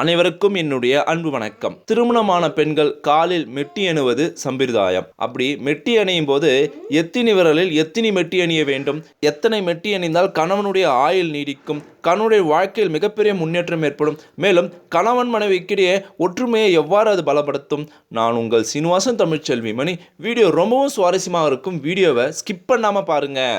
அனைவருக்கும் என்னுடைய அன்பு வணக்கம். திருமணமான பெண்கள் காலில் மெட்டி அணிவது சம்பிரதாயம். அப்படி மெட்டி அணியும் போது எத்தினி விரலில் எத்தினி மெட்டி அணிய வேண்டும்? எத்தனை மெட்டி அணிந்தால் கணவனுடைய ஆயுள் நீடிக்கும்? கணவனுடைய வாழ்க்கையில் மிகப்பெரிய முன்னேற்றம் ஏற்படும். மேலும் கணவன் மனைவிக்கிடையே ஒற்றுமையை எவ்வாறு அது பலப்படுத்தும்? நான் உங்கள் சீனிவாசன் தமிழ்ச்செல்வி மணி வீடியோ ரொம்பவும் சுவாரஸ்யமாக இருக்கும். வீடியோவை ஸ்கிப் பண்ணாமல் பாருங்கள்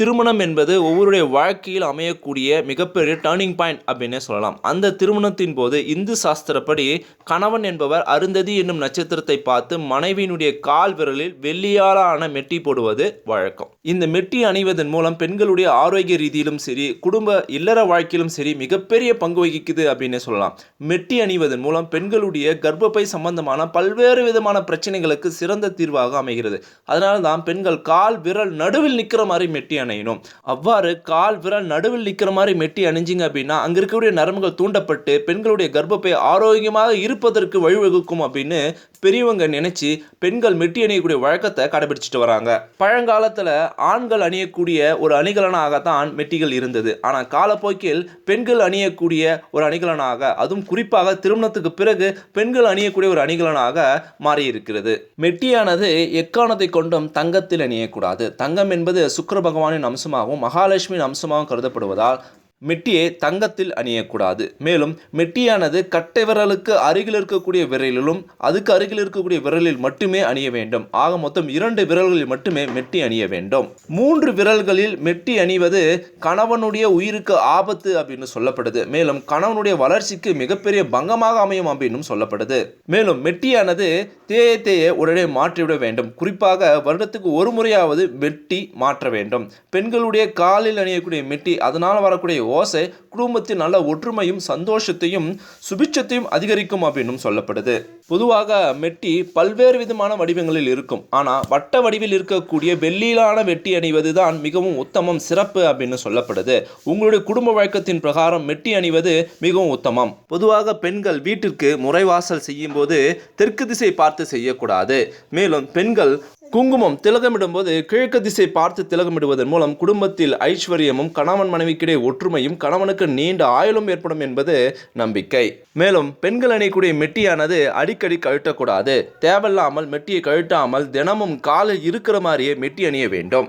திருமணம் என்பது ஒவ்வொருடைய வாழ்க்கையில் அமையக்கூடிய மிகப்பெரிய டேர்னிங் பாயிண்ட் அப்படின்னே சொல்லலாம். அந்த திருமணத்தின் போது இந்து சாஸ்திரப்படி கணவன் என்பவர் அருந்ததி என்னும் நட்சத்திரத்தை பார்த்து மனைவியினுடைய கால் விரலில் வெள்ளியாலான மெட்டி போடுவது வழக்கம். இந்த மெட்டி அணிவதன் மூலம் பெண்களுடைய ஆரோக்கிய ரீதியிலும் சரி குடும்ப இல்லற வாழ்க்கையிலும் சரி மிகப்பெரிய பங்கு வகிக்குது அப்படின்னே சொல்லலாம். மெட்டி அணிவதன் மூலம் பெண்களுடைய கர்ப்பப்பை சம்பந்தமான பல்வேறு விதமான பிரச்சனைகளுக்கு சிறந்த தீர்வாக அமைகிறது. அதனால தான் பெண்கள் கால் விரல் நடுவில் நிற்கிற மாதிரி மெட்டி அணையணும். அவ்வாறு கால் விரல் நடுவில் நிற்கிற மாதிரி மெட்டி அணிஞ்சிங்க அப்படின்னா அங்கே இருக்கக்கூடிய நரம்புகள் தூண்டப்பட்டு பெண்களுடைய கர்ப்பப்பை ஆரோக்கியமாக இருப்பதற்கு வழிவகுக்கும் அப்படின்னு பெரியவங்க நினைச்சு பெண்கள் மெட்டி அணியக்கூடிய வழக்கத்தை கடைபிடிச்சிட்டு வராங்க. பழங்காலத்தில் ஆண்கள் அணியக்கூடிய ஒரு அணிகலனாகத்தான் மெட்டிகள் இருந்தது. ஆனால் காலப்போக்கில் பெண்கள் அணியக்கூடிய ஒரு அணிகலனாக அதுவும் குறிப்பாக திருமணத்துக்கு பிறகு பெண்கள் அணியக்கூடிய ஒரு அணிகலனாக மாறி இருக்கிறது மெட்டியானது எக்காரணத்தை கொண்டும் தங்கத்தில் அணியக்கூடாது. தங்கம் என்பது சுக்கிர பகவானின் அம்சமாகவும் மகாலட்சுமியின் அம்சமாகவும் கருதப்படுவதால் மெட்டியை தங்கத்தில் அணியக்கூடாது. மேலும் மெட்டியானது கட்டை விரலுக்கு அருகில் இருக்கக்கூடிய விரலிலும் அதுக்கு அருகில் இருக்கக்கூடிய விரலில் மட்டுமே அணிய வேண்டும். ஆக மொத்தம் இரண்டு விரல்களில் மட்டுமே மெட்டி அணிய வேண்டும். மூன்று விரல்களில் மெட்டி அணிவது கணவனுடைய உயிருக்கு ஆபத்து அப்படின்னு சொல்லப்படுது. மேலும் கணவனுடைய வளர்ச்சிக்கு மிகப்பெரிய பங்கமாக அமையும் அப்படின்னு சொல்லப்படுது. மேலும் மெட்டியானது தேய தேய உடனே மாற்றிவிட வேண்டும். குறிப்பாக வருடத்துக்கு ஒரு முறையாவது மெட்டி மாற்ற வேண்டும். பெண்களுடைய காலில் அணியக்கூடிய மெட்டி அதனால் வரக்கூடிய ஓசை குடும்பத்தின் நல்ல ஒற்றுமையும் சந்தோஷத்தையும் சுபிட்சத்தையும் அதிகரிக்கும் அப்படின்னும் சொல்லப்படுது. பொதுவாக மெட்டி பல்வேறு விதமான வடிவங்களில் இருக்கும். ஆனால் வட்ட வடிவில் இருக்கக்கூடிய வெள்ளியிலான வெட்டி அணிவது தான் மிகவும் உத்தமம் சிறப்பு அப்படின்னு சொல்லப்படுது. உங்களுடைய குடும்ப வழக்கத்தின் பிரகாரம் மெட்டி அணிவது மிகவும் உத்தமம். பொதுவாக பெண்கள் வீட்டிற்கு முறைவாசல் செய்யும் போது தெற்கு திசை பார்த்து செய்யக்கூடாது. மேலும் பெண்கள் குங்குமம் திலகமிடும்போது கிழக்கு திசை பார்த்து திலகமிடுவதன் மூலம் குடும்பத்தில் ஐஸ்வர்யமும் கணவன் மனைவிக்கிடையே ஒற்றுமையும் கணவனுக்கு நீண்ட ஆயுளும் ஏற்படும் என்பது நம்பிக்கை. மேலும் பெண்கள் அணியக்கூடிய மெட்டியானது அடிக்கடி கழட்டக்கூடாது. தேவையில்லாமல் மெட்டியை கழட்டாமல் தினமும் காலில் இருக்கிற மாதிரியே மெட்டி அணிய வேண்டும்.